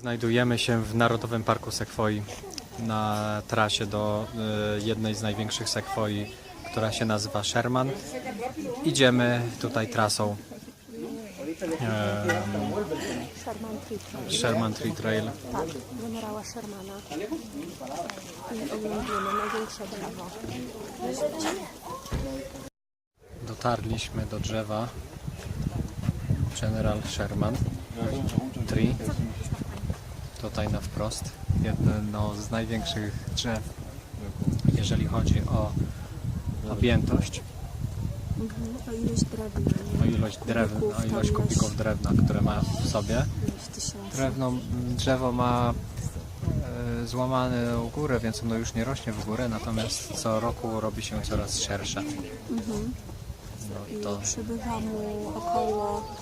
Znajdujemy się w Narodowym Parku Sekwoi na trasie do y, jednej z największych sekwoi, która się nazywa Sherman. Idziemy tutaj trasą Sherman Tree Trail. Sherman Tree Trail. Tak, generała Shermana. I największe drzewo. Dotarliśmy do drzewa General Sherman Tree. Tutaj na wprost. Jedno z największych drzew, jeżeli chodzi o objętość, Mhm. O ilość drewna. o ilość drewna, o ilość kubików drewna, które ma w sobie. Drewno, drzewo ma e, złamane u górę, więc ono już nie rośnie w górę, natomiast co roku robi się coraz szersze. Mhm. No i I to przybywa mu około...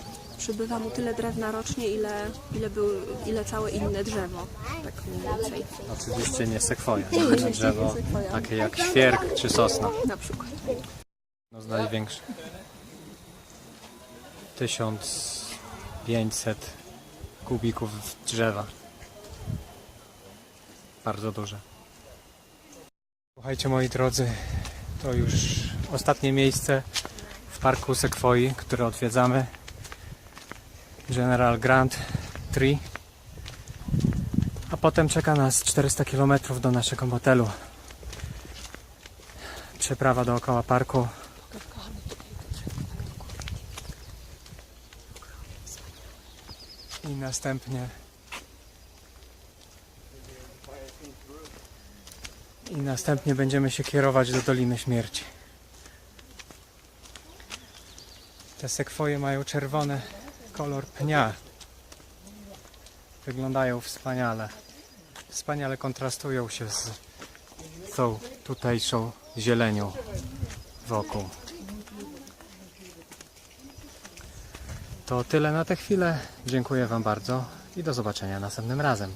Przybywa mu tyle drewna rocznie, ile, ile, był, ile całe inne drzewo. Tak mniej więcej. oczywiście nie sekwoja, inne drzewo sekwoja. takie jak świerk czy sosna. Na przykład. No z największych. 1500 kubików drzewa. Bardzo duże. Słuchajcie moi drodzy, to już ostatnie miejsce w parku Sekwoi, które odwiedzamy. General Grant Tree. A potem czeka nas 400 km do naszego motelu. Przeprawa dookoła parku. I następnie i następnie będziemy się kierować do Doliny Śmierci. Te sekwoje mają czerwony kolor pnia. Wyglądają wspaniale. Wspaniale kontrastują się z tą tutejszą zielenią wokół. To tyle na tę chwilę. Dziękuję Wam bardzo i do zobaczenia następnym razem.